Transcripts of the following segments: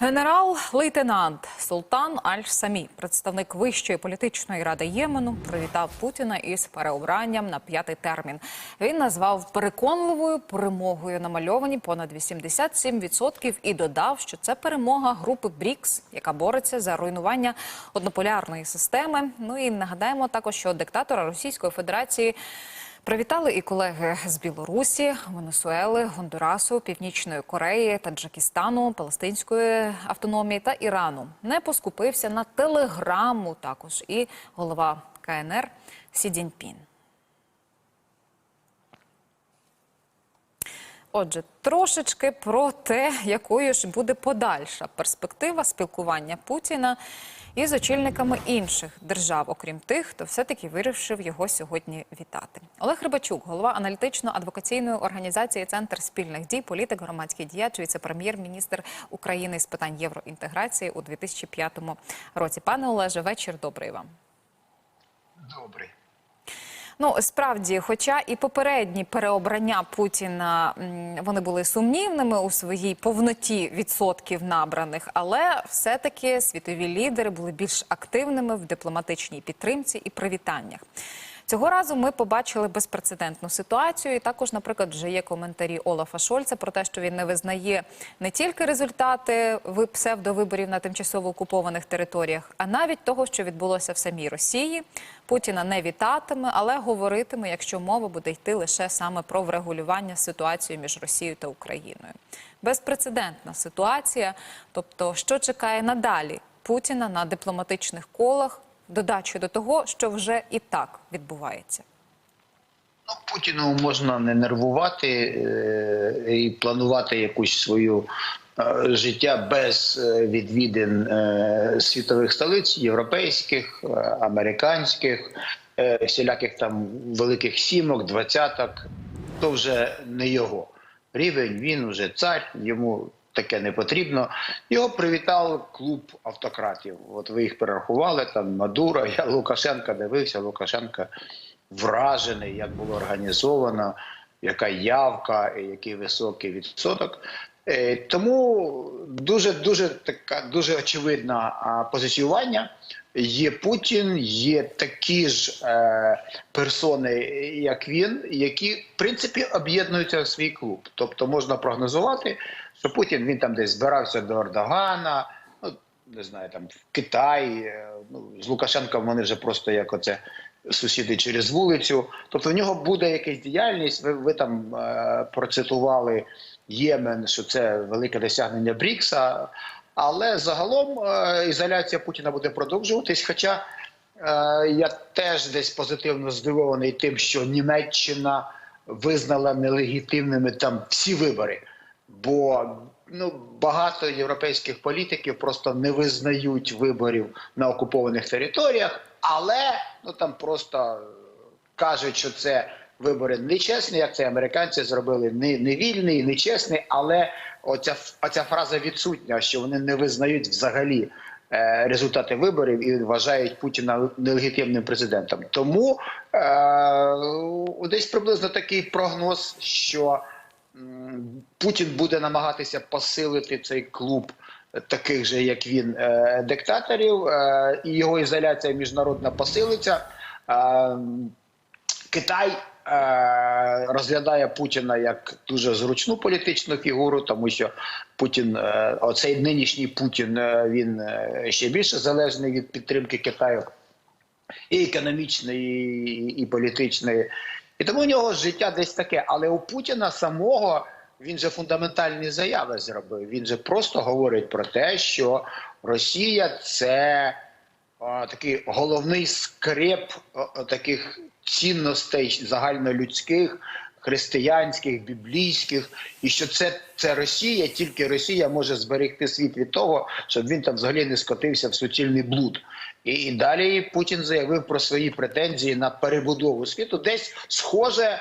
Генерал-лейтенант Султан Аль-Самі, представник Вищої політичної ради Ємену, привітав Путіна із переобранням на п'ятий термін. Він назвав переконливою перемогою намальовані понад 87% і додав, що це перемога групи БРІКС, яка бореться за руйнування однополярної системи. Ну і нагадаємо також, що диктатора Російської Федерації. Привітали і колеги з Білорусі, Венесуели, Гондурасу, Північної Кореї, Таджикистану, Палестинської автономії та Ірану. Не поскупився на телеграму також і голова КНР Сі Цзіньпін. Отже, трошечки про те, якою ж буде подальша перспектива спілкування Путіна із очільниками інших держав, окрім тих, хто все-таки вирішив його сьогодні вітати. Олег Рибачук, голова аналітично-адвокаційної організації Центр спільних дій, політик, громадський діяч, віце-прем'єр-міністр України з питань євроінтеграції у 2005 році. Пане Олеже, вечір добрий вам. Добрий. Ну справді, хоча і попередні переобрання Путіна вони були сумнівними у своїй повноті відсотків набраних, але все-таки світові лідери були більш активними в дипломатичній підтримці і привітаннях. Цього разу ми побачили безпрецедентну ситуацію. І також, наприклад, вже є коментарі Олафа Шольца про те, що він не визнає не тільки результати ви- псевдовиборів на тимчасово окупованих територіях, а навіть того, що відбулося в самій Росії. Путіна не вітатиме, але говоритиме, якщо мова буде йти лише саме про врегулювання ситуації між Росією та Україною. Безпрецедентна ситуація. Тобто, що чекає надалі Путіна на дипломатичних колах, додачу до того, що вже і так відбувається. Ну, Путіну можна не нервувати е, і планувати якусь свою е, життя без е, відвідин е, світових столиць, європейських, американських, всіляких там великих сімок, двадцяток. То вже не його рівень. Він вже цар, йому таке не потрібно. Його привітав клуб автократів. От ви їх перерахували там Мадуро, я Лукашенка дивився. Лукашенка вражений, як було організовано, яка явка, який високий відсоток. Е, Тому дуже дуже така дуже очевидне позиціювання. Є Путін, є такі ж е, персони, як він, які в принципі об'єднуються в свій клуб. Тобто можна прогнозувати, що Путін він там десь збирався до Ердогана, ну не знаю, там в Китай. е, Ну з Лукашенком вони вже просто як оце сусіди через вулицю. Тобто в нього буде якась діяльність. Ви, ви там е, процитували Ємен, що це велике досягнення Брікса. Але загалом е, ізоляція Путіна буде продовжуватись. Хоча е, я теж десь позитивно здивований тим, що Німеччина визнала нелегітимними там всі вибори. Бо ну багато європейських політиків просто не визнають виборів на окупованих територіях, але ну там просто кажуть, що це вибори нечесні, як це американці зробили не, не вільний, нечесний, але оця, оця фраза відсутня, що вони не визнають взагалі е, результати виборів і вважають Путіна нелегітимним президентом. Тому е, десь приблизно такий прогноз, що Путін буде намагатися посилити цей клуб. Таких же, як він, е, диктаторів, е, і його ізоляція міжнародна посилиться. Е, Китай е, розглядає Путіна як дуже зручну політичну фігуру, тому що Путін, е, оцей нинішній Путін, е, він е, ще більше залежний від підтримки Китаю і економічної, і політичної. І тому у нього життя десь таке. Але у Путіна самого він же фундаментальні заяви зробив. Він же просто говорить про те, що Росія це а, такий головний скреп а, таких цінностей загальнолюдських, християнських, біблійських, і що це, це Росія, тільки Росія може зберегти світ від того, щоб він там взагалі не скотився в суцільний блуд. І, і далі Путін заявив про свої претензії на перебудову світу. Десь схоже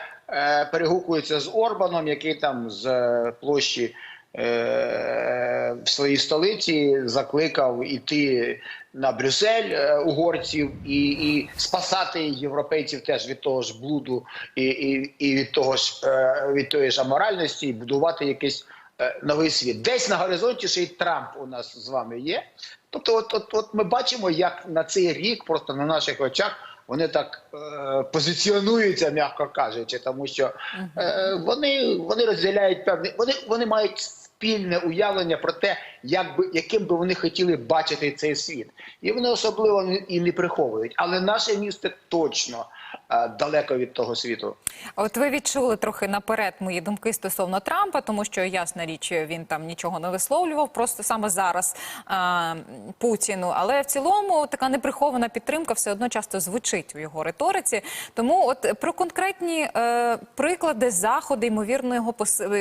перегукується з Орбаном, який там з е, площі е, в своїй столиці закликав іти на Брюссель е, угорців і, і спасати європейців теж від того ж блуду і, і, і від того ж е, від тої ж аморальності, і будувати якесь е, новий світ. Десь на горизонті ще й Трамп у нас з вами є. Тобто, от, от, от ми бачимо, як на цей рік, просто на наших очах, вони так е, позиціонуються, м'яко кажучи, тому що е, вони, вони розділяють певні, вони, вони мають спільне уявлення про те, як би яким би вони хотіли бачити цей світ, і вони особливо і не приховують. Але наше місто точно далеко від того світу. От ви відчули трохи наперед мої думки стосовно Трампа, тому що ясна річ, він там нічого не висловлював, просто саме зараз а, Путіну. Але в цілому така неприхована підтримка все одно часто звучить у його риториці. Тому, от про конкретні е, приклади заходи ймовірного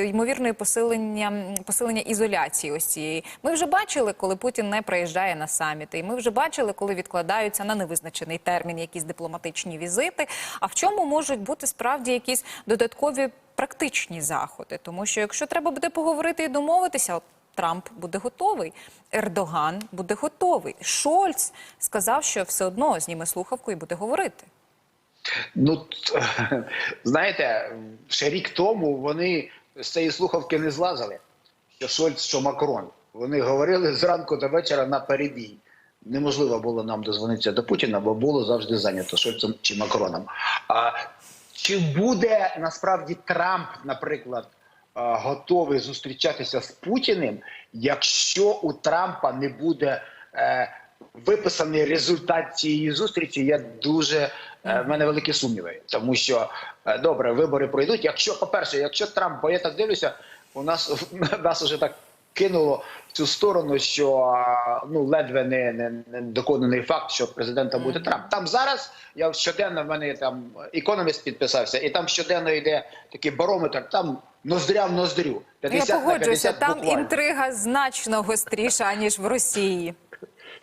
ймовірної посилення посилення ізоляції. Ось цієї ми вже бачили, коли Путін не приїжджає на саміти, і ми вже бачили, коли відкладаються на невизначений термін якісь дипломатичні візити. А в чому можуть бути справді якісь додаткові практичні заходи? Тому що якщо треба буде поговорити і домовитися, от Трамп буде готовий, Ердоган буде готовий. Шольц сказав, що все одно зніме слухавку і буде говорити. Ну знаєте, ще рік тому вони з цієї слухавки не злазили. Що Шольц, що Макрон. Вони говорили зранку до вечора на перебій. Неможливо було нам дозвонитися до Путіна, бо було завжди зайнято Шольцем чи Макроном. А чи буде насправді Трамп, наприклад, готовий зустрічатися з Путіним, якщо у Трампа не буде е, виписаний результат цієї зустрічі, я дуже е, в мене великі сумніви, тому що е, добре, вибори пройдуть. Якщо, по-перше, якщо Трамп, бо я так дивлюся, у нас нас уже так кинуло в цю сторону, що ну ледве не, не, не доконаний факт, що президентом буде Трамп. Там зараз я щоденно в мене там економіст підписався, і там щоденно йде такий барометр. Там ноздря в ноздрю. Ну, 50 я на погоджуюся, 50 там буквально. інтрига значно гостріша ніж в Росії.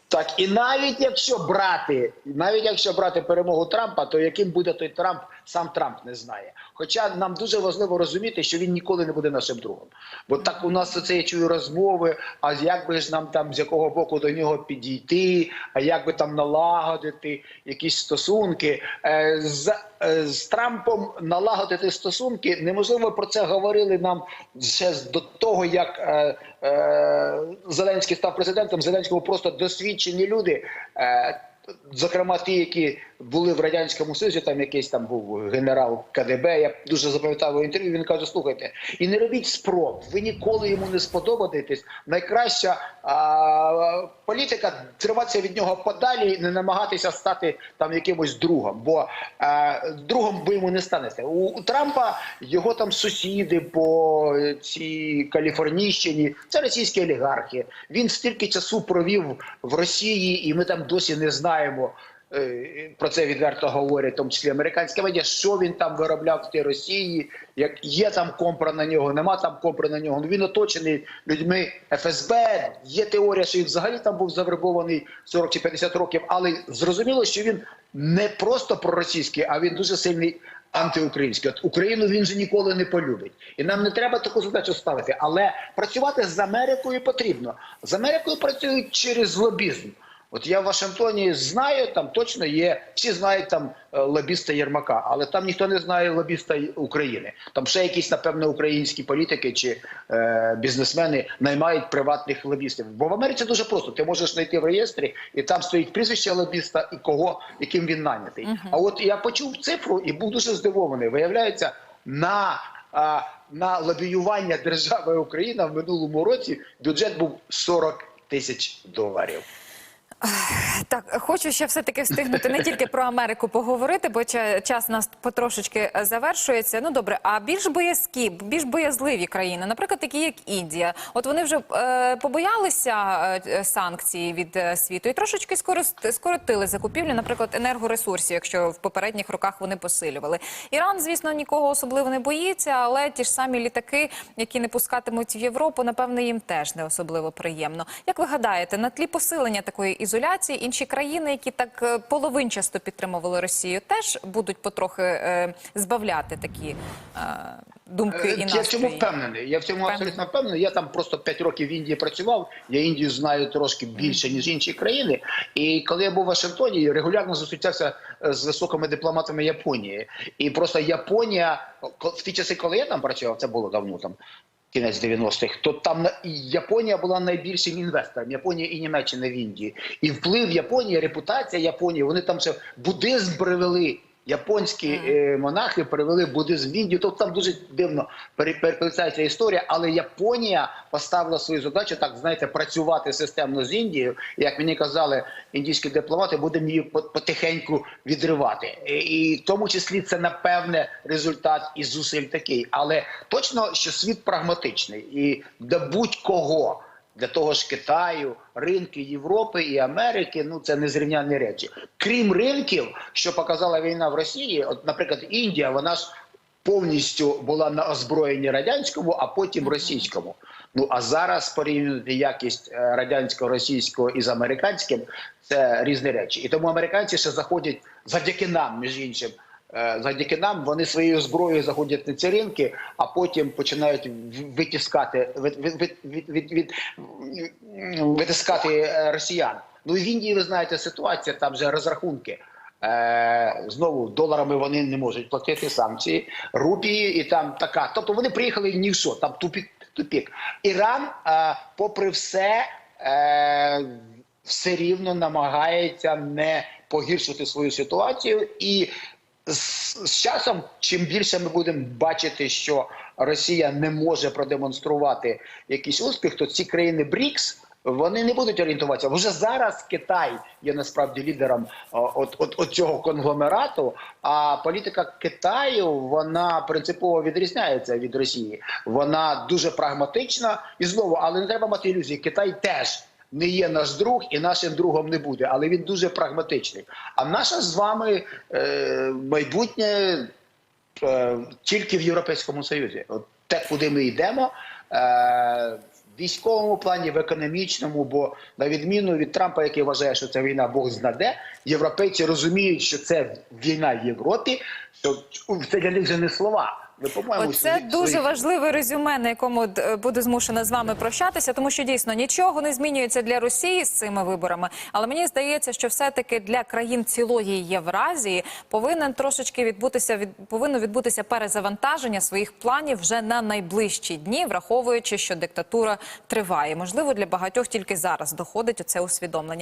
Так, і навіть якщо брати, навіть якщо брати перемогу Трампа, то яким буде той Трамп, сам Трамп не знає. Хоча нам дуже важливо розуміти, що він ніколи не буде нашим другом. Бо так у нас це я чую розмови. А як би ж нам там з якого боку до нього підійти, а як би там налагодити якісь стосунки Е, з, е, з Трампом налагодити стосунки неможливо про це говорили нам ще до того, як е, е, Зеленський став президентом. Зеленському просто досвідчені люди. Е, Зокрема, ті, які були в радянському Союзі, там якийсь там був генерал КДБ. Я дуже запам'ятав інтерв'ю. Він каже: слухайте, і не робіть спроб. Ви ніколи йому не сподобаєтесь. Найкраща а, політика триватися від нього подалі, не намагатися стати там якимось другом. Бо а, другом ви йому не станете. У, у Трампа його там сусіди по цій Каліфорнійщині. Це російські олігархи. Він стільки часу провів в Росії, і ми там досі не знаємо. Е, Про це відверто говорять, в тому числі американська медіа, що він там виробляв в тій Росії, як є там компра на нього, нема там компра на нього. Ну він оточений людьми ФСБ. Є теорія, що він взагалі там був завербований 40 чи 50 років, але зрозуміло, що він не просто проросійський, а він дуже сильний антиукраїнський. От Україну він же ніколи не полюбить, і нам не треба таку задачу ставити. Але працювати з Америкою потрібно. З Америкою працюють через лобізм. От я в Вашингтоні знаю, там точно є, всі знають там е, лобіста Єрмака, але там ніхто не знає лобіста України. Там ще якісь, напевно, українські політики чи е, бізнесмени наймають приватних лобістів. Бо в Америці дуже просто. Ти можеш знайти в реєстрі, і там стоїть прізвище лобіста і кого, яким він нанятий. А от я почув цифру і був дуже здивований. Виявляється, на а, на лобіювання держави Україна в минулому році бюджет був 40 тисяч доларів. Так, хочу ще все-таки встигнути не тільки про Америку поговорити, бо ча- час нас потрошечки е, завершується. Ну добре, а більш боязкі, більш боязливі країни, наприклад, такі як Індія, от вони вже е, побоялися е, санкцій від е, світу і трошечки скорост- скоротили закупівлі, наприклад, енергоресурсів, якщо в попередніх роках вони посилювали. Іран, звісно, нікого особливо не боїться, але ті ж самі літаки, які не пускатимуть в Європу, напевне, їм теж не особливо приємно. Як ви гадаєте, на тлі посилення такої ізоляції інші країни, які так е, половинчасто підтримували Росію, теж будуть потрохи е, збавляти такі е, думки і Е, Я в цьому впевнений. Я в цьому абсолютно впевнений. Я там просто 5 років в Індії працював. Я Індію знаю трошки більше ніж інші країни. І коли я був в Вашингтоні, регулярно зустрічався з високими дипломатами Японії. І просто Японія в ті часи, коли я там працював, це було давно там. Кінець 90-х, то там Японія була найбільшим інвестором. Японія і Німеччина в Індії. І вплив Японії, репутація Японії, вони там ще буддизм привели. Японські е, монахи привели буддизм в Індію. Тобто там дуже дивно пере- переплетається історія, але Японія поставила свою задачу, так знаєте, працювати системно з Індією. Як мені казали індійські дипломати, будемо її по- потихеньку відривати. І, і в тому числі це напевне результат і зусиль такий. Але точно, що світ прагматичний і для будь-кого. Для того ж Китаю, ринки Європи і Америки ну це незрівнянні речі. Крім ринків, що показала війна в Росії, от, наприклад, Індія, вона ж повністю була на озброєнні радянському, а потім російському. Ну а зараз порівнювати якість е, радянського російського із американським це різні речі. І тому американці ще заходять завдяки нам, між іншим. Е, Завдяки нам вони своєю зброєю заходять на ці ринки, а потім починають в- витискати від, від, від, від, від, від, витискати е, росіян. Ну і в Індії ви знаєте ситуація, там вже розрахунки. Е, знову доларами вони не можуть платити санкції, рупії, і там така. Тобто вони приїхали ні в що, там тупік. тупік. Іран, е, попри все, е, все рівно намагається не погіршити свою ситуацію і з, з часом, чим більше ми будемо бачити, що Росія не може продемонструвати якийсь успіх, то ці країни БРІКС. Вони не будуть орієнтуватися. Вже зараз Китай є насправді лідером от, от, от цього конгломерату. А політика Китаю вона принципово відрізняється від Росії. Вона дуже прагматична і знову, але не треба мати ілюзії. Китай теж не є наш друг і нашим другом не буде, але він дуже прагматичний. А наше з вами е, майбутнє е, тільки в Європейському Союзі. От те, куди ми йдемо. Е, військовому плані, в економічному, бо на відміну від Трампа, який вважає, що це війна Бог знаде, європейці розуміють, що це війна в Європі, що це для них вже не слова. Ви по-моєму Оце дуже важливе резюме, на якому д- буду змушена з вами прощатися, тому що дійсно нічого не змінюється для Росії з цими виборами. Але мені здається, що все-таки для країн цілої Євразії повинен трошечки відбутися від повинно відбутися перезавантаження своїх планів вже на найближчі дні, враховуючи, що диктатура триває. Можливо, для багатьох тільки зараз доходить оце усвідомлення.